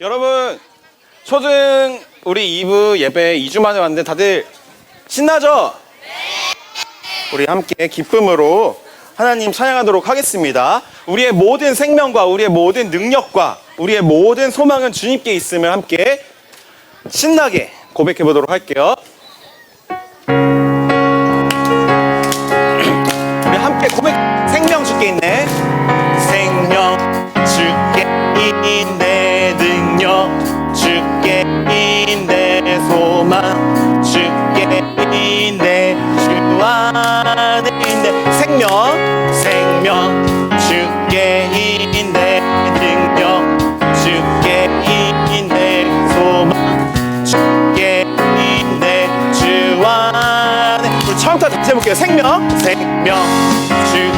여러분 초등 우리 2부 예배 2주 만에 왔는데 다들 신나죠? 우리 함께 기쁨으로 하나님 찬양하도록 하겠습니다. 우리의 모든 생명과 우리의 모든 능력과 우리의 모든 소망은 주님께 있음을 함께 신나게 고백해 보도록 할게요. 해볼게요. 생명 생명. 주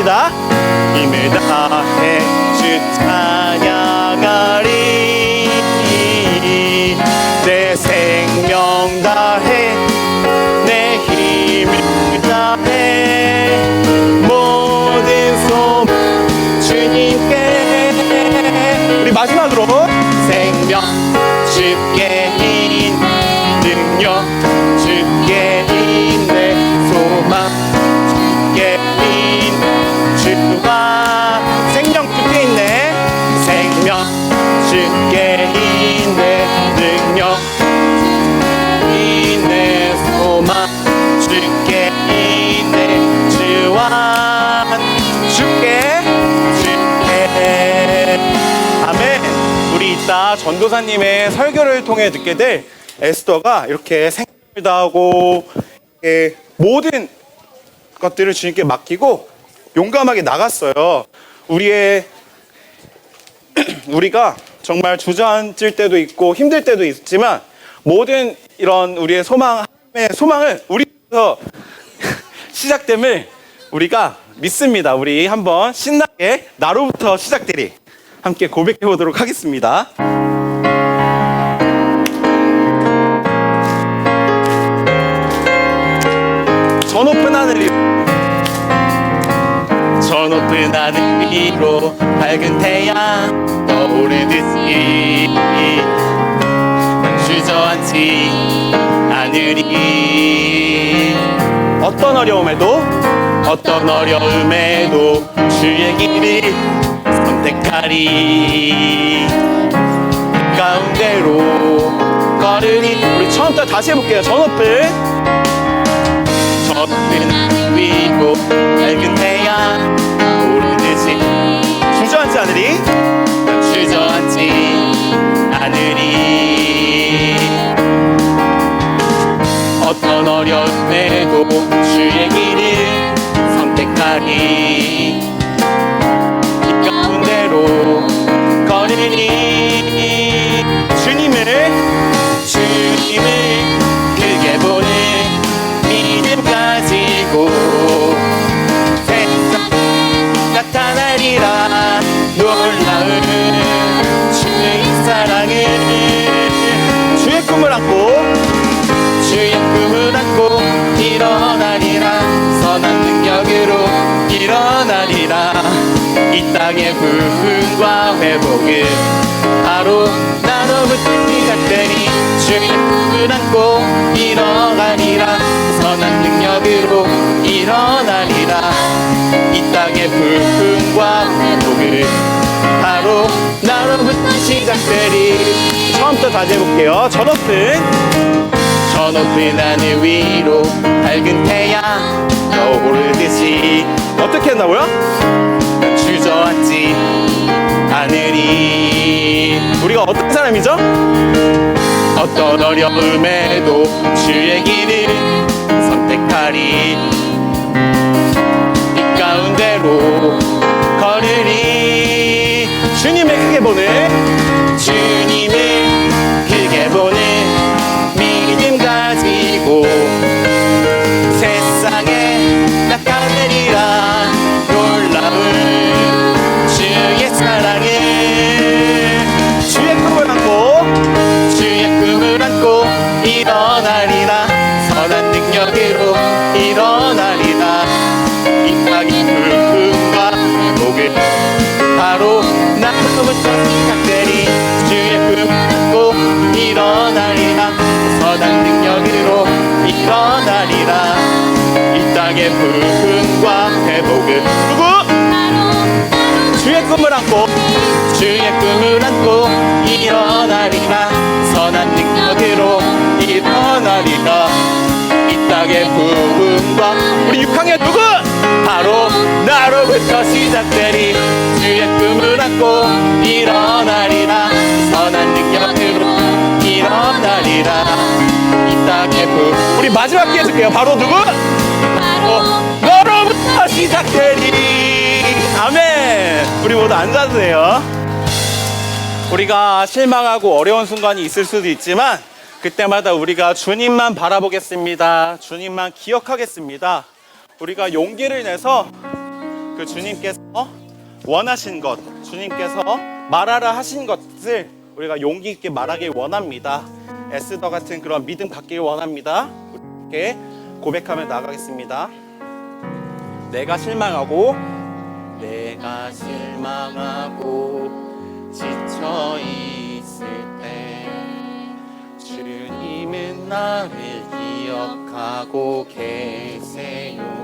찬양합니다. 힘을 다해 주 찬양 주께 주께 아멘. 우리 이따 전도사님의 설교를 통해 듣게 될 에스더가 이렇게 생명을 다하고 이렇게 모든 것들을 주님께 맡기고 용감하게 나갔어요. 우리의 우리가 정말 주저앉을 때도 있고 힘들 때도 있지만 모든 이런 우리의 소망, 소망을 우리부터 시작됨을 우리가 믿습니다. 우리 한번 신나게 나로부터 시작되리 함께 고백해 보도록 하겠습니다. 저 높은 하늘 위로 저 높은 하늘 위로 밝은 태양 떠오르듯이 주저앉지 않으리 어떤 어려움에도 어떤 어려움에도 주의 길을 선택하리. 그 가운데로 걸으리 우리 처음부터 다시 해볼게요. 저 높은 저 높은 하늘 위로 밝은 태양 선 이 땅의 부흥과 회복은 바로 나로부터 시작되니 주의 꿈을 안고 일어나리라. 선한 능력으로 일어나리라. 이 땅의 부흥과 회복은 바로 나로부터 시작되리 처음부터 다시 해볼게요. 저 높은 저 높은 하늘 위로 밝은 태양 떠오르듯이. 어떻게 한다고요? 주저앉지 않으리 우리가 어떤 사람이죠? 어떤 어려움에도 주의 길을 선택하리. 이 가운데로 걸으리. 주님을 크게 보는 일어나리라 이 땅의 불금과 회복을 누구? 주의 꿈을 안고 주의 꿈을 안고 일어나리라 선한 능력으로 일어나리라 이 땅의 부흥과 우리 6학년 누구? 바로 나로부터 시작되리 주의 꿈을 안고 마지막 기회 줄게요. 바로 누구? 어, 너로부터 시작되리 아멘. 우리 모두 앉아도 돼요. 우리가 실망하고 어려운 순간이 있을 수도 있지만 그때마다 우리가 주님만 바라보겠습니다. 주님만 기억하겠습니다. 우리가 용기를 내서 그 주님께서 원하신 것 주님께서 말하라 하신 것을 우리가 용기 있게 말하길 원합니다. 에스더 같은 그런 믿음 갖길 원합니다 이렇게 고백하며 나가겠습니다. 내가 실망하고 내가 실망하고 지쳐 있을 때 주님은 나를 기억하고 계세요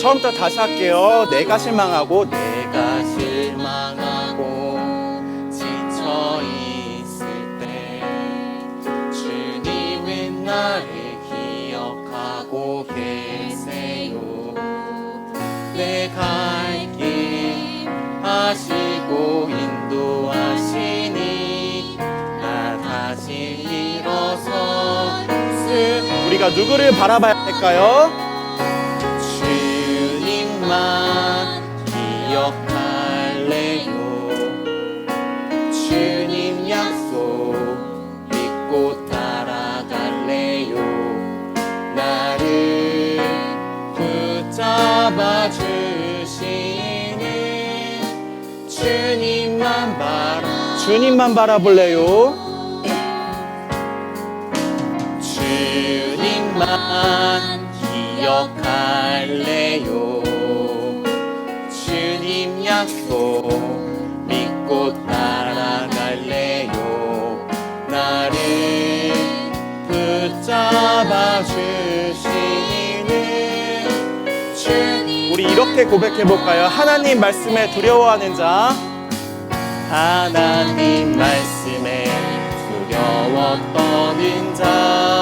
처음부터 다시 할게요 내가 실망하고 내가 실망하고 지쳐 있을 때 주님은 나를 기억하고 계세요 내갈길 하시고 인도하시니 나 다시 일어서 우리가 누구를 바라봐야 할까요? 기억할래요? 주님 약속 믿고 따라갈래요? 나를 붙잡아 주시는 주님만 바라 주님만 바라볼래요? 주님만 기억할래요 약속 믿고 따라갈래요. 나를 붙잡아 주시는 주 우리 이렇게 고백해 볼까요? 하나님 말씀에 두려워하는 자. 하나님 말씀에 두려워 떠는 자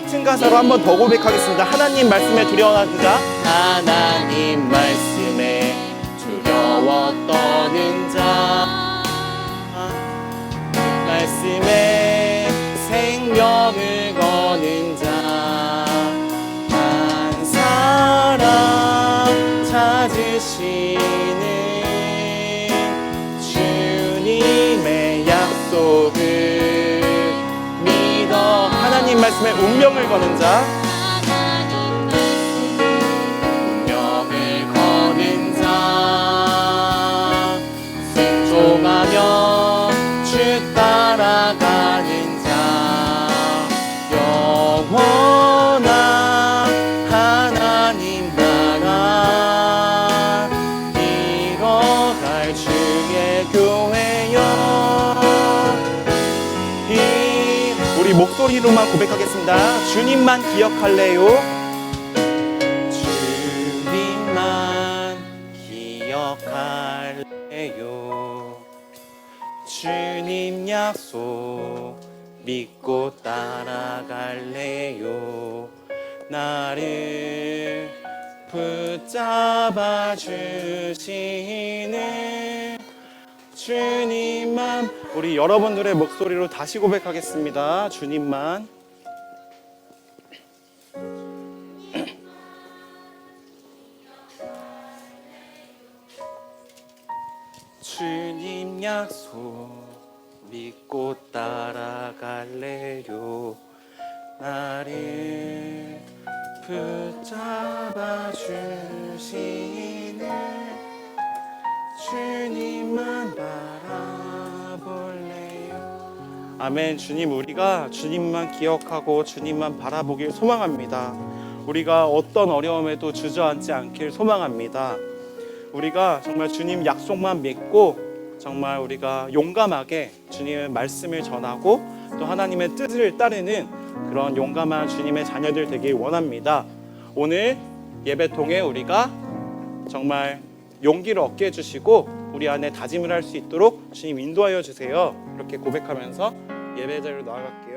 같은 가사로 한 번 더 고백하겠습니다. 하나님 말씀에 두려워하는 자 하나님 말씀에 두려워 떠는 자 말씀에 생명을 운명을 거는 자 우리 목소리로만 고백하겠습니다. 주님만 기억할래요? 주님만 기억할래요. 주님 약속 믿고 따라갈래요. 나를 붙잡아 주시는 주님만 우리 여러분들의 목소리로 다시 고백하겠습니다. 주님만. 주님 약속 믿고 따라갈래요? 나를 붙잡아 주시는 주님만 바라볼래요 아멘 주님 우리가 주님만 기억하고 주님만 바라보길 소망합니다 우리가 어떤 어려움에도 주저앉지 않길 소망합니다 우리가 정말 주님 약속만 믿고 정말 우리가 용감하게 주님의 말씀을 전하고 또 하나님의 뜻을 따르는 그런 용감한 주님의 자녀들 되길 원합니다. 오늘 예배 통해 우리가 정말 용기를 얻게 해주시고 우리 안에 다짐을 할 수 있도록 주님 인도하여 주세요. 이렇게 고백하면서 예배자로 나아갈게요.